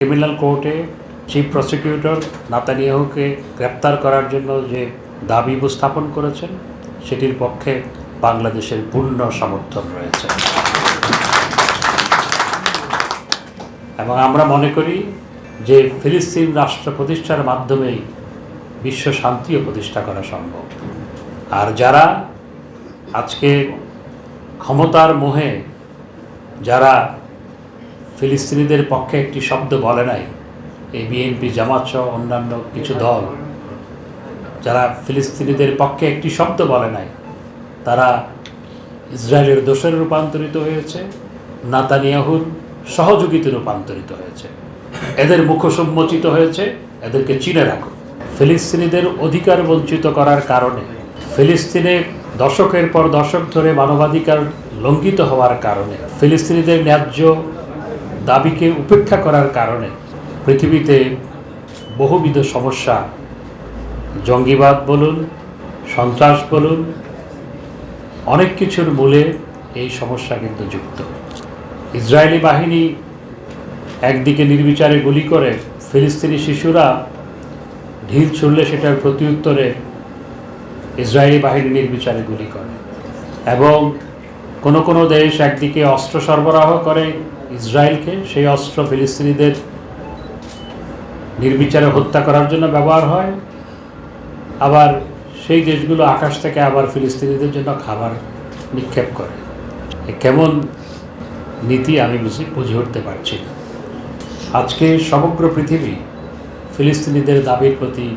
Criminal কোর্টে chief prosecutor নাতানিয়াহুকে গ্রেপ্তার করার জন্য যে দাবি উপস্থাপন করেছেন, সেটির পক্ষে বাংলাদেশের পূর্ণ সমর্থন রয়েছে। এবং আমরা মনে করি যে ফিলিস্তিন রাষ্ট্র প্রতিষ্ঠার মাধ্যমেই বিশ্ব শান্তিও প্রতিষ্ঠা করা সম্ভব। আর যারা আজকে ক্ষমতার মোহে, যারা ফিলিস্তিনিদের পক্ষে একটি শব্দ বলে নাই। এই বিএনপি জামাত সহ অন্যান্য কিছু দল, যারা ফিলিস্তিনিদের পক্ষে একটি শব্দ বলে নাই, তারা ইসরায়েলের দোষরে রূপান্তরিত হয়েছে, নাতানিয়াহুর সহযোগিতে রূপান্তরিত হয়েছে। এদের মুখসম্মোচিত হয়েছে, এদেরকে চিনে রাখো। ফিলিস্তিনিদের অধিকার বঞ্চিত করার কারণে, ফিলিস্তিনে দশকের পর দশক ধরে মানবাধিকার লঙ্ঘিত হওয়ার কারণে, ফিলিস্তিনিদের ন্যায্য দাবিকে উপেক্ষা করার কারণে পৃথিবীতে বহুবিধ সমস্যা। জঙ্গিবাদ বলুন, সন্ত্রাস বলুন, অনেক কিছুর মূলে এই সমস্যা কিন্তু যুক্ত। ইসরায়েলি বাহিনী একদিকে নির্বিচারে গুলি করে ফিলিস্তিনি শিশুরা, ঢিল ছুড়লে সেটার প্রত্যুত্তরে ইসরায়েলি বাহিনী নির্বিচারে গুলি করে। এবং কোনো কোনো দেশ একদিকে অস্ত্র সরবরাহ করে ইসরায়েলকে সেই অস্ত্র ফিলিস্তিনিদের নির্বিচারে হত্যা করার জন্য ব্যবহার হয়, আবার সেই দেশগুলো আকাশ থেকে আবার ফিলিস্তিনিদের জন্য খাবার নিক্ষেপ করে। কেমন নীতি আমি বুঝি বুঝে উঠতে পারছি না। আজকে সমগ্র পৃথিবী ফিলিস্তিনিদের দাবির প্রতি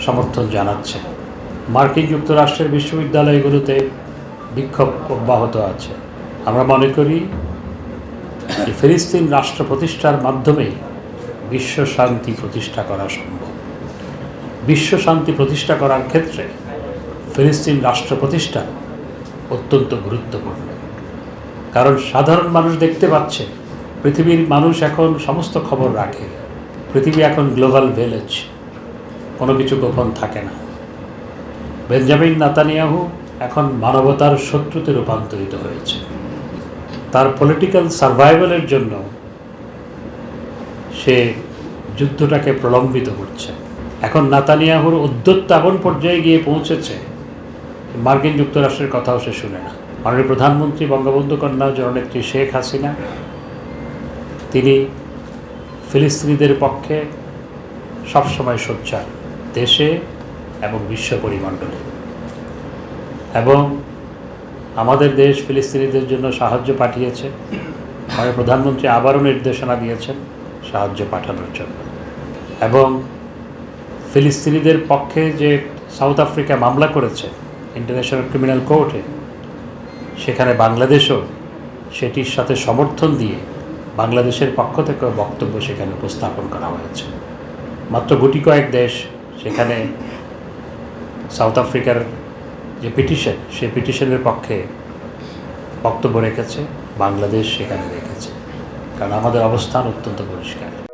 সমর্থন জানাচ্ছে। মার্কিন যুক্তরাষ্ট্রের বিশ্ববিদ্যালয়গুলোতে বিক্ষোভ অব্যাহত আছে। আমরা মনে করি ফিলিস্তিন রাষ্ট্র প্রতিষ্ঠার মাধ্যমেই বিশ্ব শান্তি প্রতিষ্ঠা করা সম্ভব। বিশ্ব শান্তি প্রতিষ্ঠা করার ক্ষেত্রে ফিলিস্তিন রাষ্ট্র প্রতিষ্ঠা অত্যন্ত গুরুত্বপূর্ণ। কারণ সাধারণ মানুষ দেখতে পাচ্ছে, পৃথিবীর মানুষ এখন সমস্ত খবর রাখে। পৃথিবী এখন গ্লোবাল ভিলেজ, কোনো কিছু গোপন থাকে না। বেঞ্জামিন নাতানিয়াহু এখন মানবতার শত্রুতে রূপান্তরিত হয়েছে। তার পলিটিক্যাল সার্ভাইভালের জন্য সে যুদ্ধটাকে প্রলম্বিত করছে। এখন নাতানিয়াহুর উদ্যত্ত এমন পর্যায়ে গিয়ে পৌঁছেছে, মার্কিন যুক্তরাষ্ট্রের কথাও সে শুনে না। মাননীয় প্রধানমন্ত্রী বঙ্গবন্ধু কন্যা, জননেত্রী শেখ হাসিনা, তিনি ফিলিস্তিনিদের পক্ষে সবসময় সোচ্চার দেশে এবং বিশ্ব পরিমণ্ডলে। এবং আমাদের দেশ ফিলিস্তিনিদের জন্য সাহায্য পাঠিয়েছে। আমাদের প্রধানমন্ত্রী আবারও নির্দেশনা দিয়েছেন সাহায্য পাঠানোর জন্য। এবং ফিলিস্তিনিদের পক্ষে যে সাউথ আফ্রিকা মামলা করেছে, ইন্টারন্যাশনাল ক্রিমিনাল কোর্টে, সেখানে বাংলাদেশও সেটির সাথে সমর্থন দিয়ে বাংলাদেশের পক্ষ থেকে বক্তব্য সেখানে উপস্থাপন করা হয়েছে। মাত্র গুটি কয়েক দেশ সেখানে সাউথ আফ্রিকার যে পিটিশন, সে পিটিশনের পক্ষে বক্তব্য রেখেছে, বাংলাদেশ সেখানে রেখেছে। কারণ আমাদের অবস্থান অত্যন্ত পরিষ্কার।